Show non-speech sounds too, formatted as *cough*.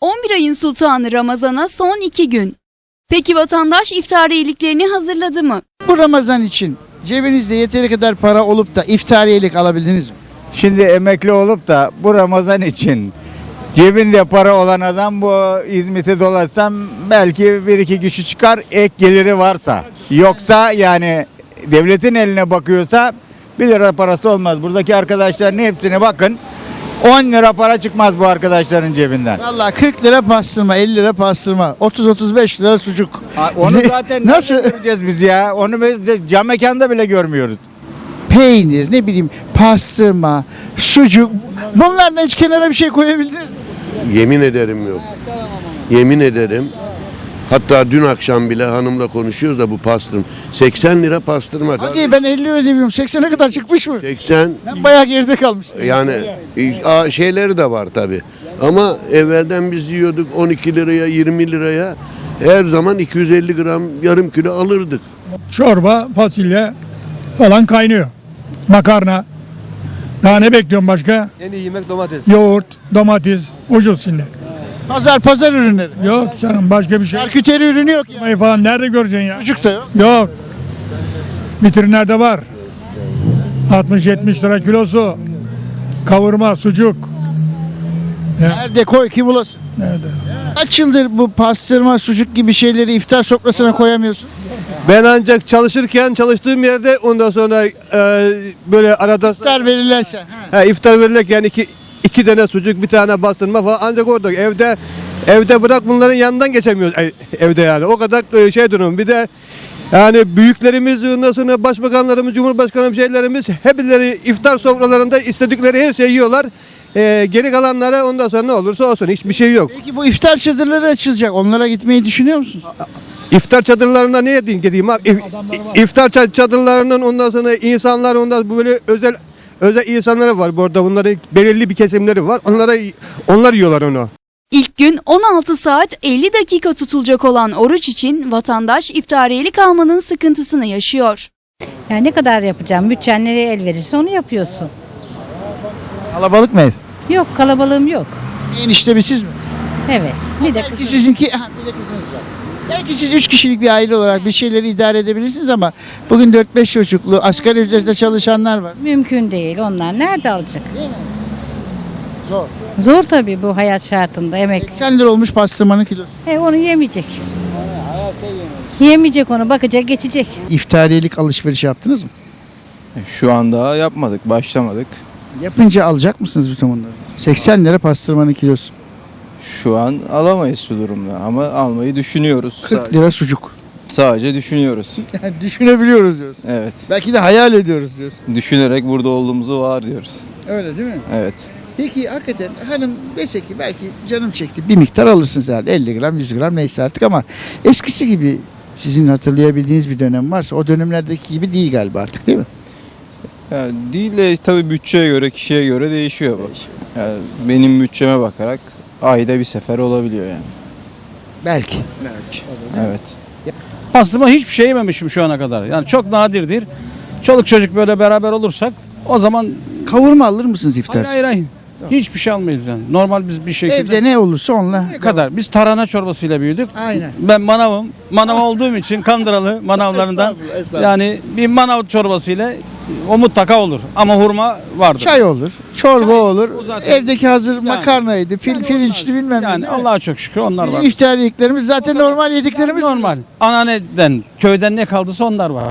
11 ayın sultanı Ramazan'a son 2 gün. Peki vatandaş iftariyeliklerini hazırladı mı? Bu Ramazan için cebinizde yeteri kadar para olup da iftariyelik alabildiniz mi? Şimdi emekli olup da bu Ramazan için cebinde para olan adam bu İzmit'i dolaşsam belki bir iki kişi çıkar ek geliri varsa. Yoksa yani devletin eline bakıyorsa 1 lira parası olmaz. Buradaki arkadaşların hepsine bakın 10 lira para çıkmaz bu arkadaşların cebinden. Vallahi 40 lira pastırma, 50 lira pastırma, 30-35 lira sucuk. Ha, Onu zaten nasıl nasıl göreceğiz biz ya? Onu biz de cam mekanda bile görmüyoruz. peynir, ne bileyim pastırma, sucuk bunlardan hiç kenara bir şey koyabildiniz mi? Yemin ederim yok. Yemin ederim. Hatta dün akşam bile hanımla konuşuyoruz da bu pastırma. 80 lira pastırma. Hadi ben 50 lira demiyorum 80'e kadar çıkmış mı? 80 Ben bayağı geride kalmıştım. yani e, a, şeyleri de var tabi. Ama evvelden biz yiyorduk 12 liraya 20 liraya her zaman 250 gram yarım kilo alırdık. çorba, fasulye falan kaynıyor. Makarna. Daha ne bekliyorum başka? En iyi yemek domates. Yoğurt, domates, ucuz şimdi. Pazar pazar ürünleri. Yok canım başka bir şey. Şarküteri ürünü yok ya. Ekmeği falan nerede göreceksin ya? Sucuk da yok. Yok. Vitrinlerde var. 60-70 lira kilosu. Kavurma, sucuk. Nerede koy ki bulasın. Nerede? Kaç yıldır bu pastırma, sucuk gibi şeyleri iftar sofrasına koyamıyorsun? Ben ancak çalışırken çalıştığım yerde ondan sonra e, böyle arada İftar verirlerse. ha. he, iftar verirken iki, iki tane sucuk bir tane bastırma falan ancak orada evde evde bırak bunların yanından geçemiyoruz evde yani o kadar e, şey durum bir de yani büyüklerimiz sonra başbakanlarımız cumhurbaşkanımız şeylerimiz hepleri iftar sofralarında istedikleri her şeyi yiyorlar. E, geri kalanlara ondan sonra ne olursa olsun hiçbir şey yok. Peki bu iftar çadırları açılacak. Onlara gitmeyi düşünüyor musun? İftar çadırlarına ne diyeyim gideyim abi? İf- İftar ça- çadırlarının ondan sonra insanlar ondan böyle özel özel insanları var burada. Bunların belirli bir kesimleri var. Onlara onlar yiyorlar onu. İlk gün 16 saat 50 dakika tutulacak olan oruç için vatandaş iftariyelik almanın sıkıntısını yaşıyor. Yani ne kadar yapacağım? Bütçen nereye el verirse onu yapıyorsun. Kalabalık mı ev? Yok kalabalığım yok. Enişte bir siz mi? Evet. Bir de Belki sizinki, ha, *laughs* bir de kızınız var. Belki siz üç kişilik bir aile olarak bir şeyleri idare edebilirsiniz ama bugün 4-5 çocuklu asgari ücretle çalışanlar var. mümkün değil. Onlar nerede alacak? Zor. Zor tabii bu hayat şartında emek. 80 lira olmuş pastırmanın kilosu. E onu yemeyecek. Yemeyecek onu bakacak geçecek. İftariyelik alışveriş yaptınız mı? Şu anda yapmadık, başlamadık. Yapınca alacak mısınız bütün bunları? 80 lira pastırmanın kilosu. Şu an alamayız şu durumda ama almayı düşünüyoruz. 40 Sa- lira sucuk. sadece düşünüyoruz. *laughs* Yani düşünebiliyoruz diyorsun. Evet. Belki de hayal ediyoruz diyorsun. Düşünerek burada olduğumuzu var diyoruz. Öyle değil mi? Evet. Peki hakikaten hanım dese ki belki canım çekti bir miktar alırsınız herhalde 50 gram 100 gram neyse artık ama eskisi gibi sizin hatırlayabildiğiniz bir dönem varsa o dönemlerdeki gibi değil galiba artık değil mi? Yani değil de tabii bütçeye göre, kişiye göre değişiyor bu. Yani benim bütçeme bakarak ayda bir sefer olabiliyor yani. Belki. Belki. Evet. Pastırma hiçbir şey yememişim şu ana kadar. Yani çok nadirdir. Çoluk çocuk böyle beraber olursak o zaman Kavurma alır mısınız iftar? hayır hayır hayır. Hiçbir şey almayız yani. Normal biz bir şekilde Evde ne olursa onunla. ne kadar. Biz tarhana çorbasıyla büyüdük. Aynen. Ben manavım. Manav olduğum için Kandıralı *laughs* manavlarından Estağfurullah, estağfurullah. yani bir manav çorbasıyla o mutlaka olur. Ama hurma vardır. Çay olur, çorba Çay, olur, o zaten- evdeki hazır makarnaydı, pil, Yani pirinçli onlar- bilmem. Yani? Allah'a çok şükür onlar Bizim var. iftar yediklerimiz zaten normal yediklerimiz. Normal. Anneanneden, köyden ne kaldıysa onlar var.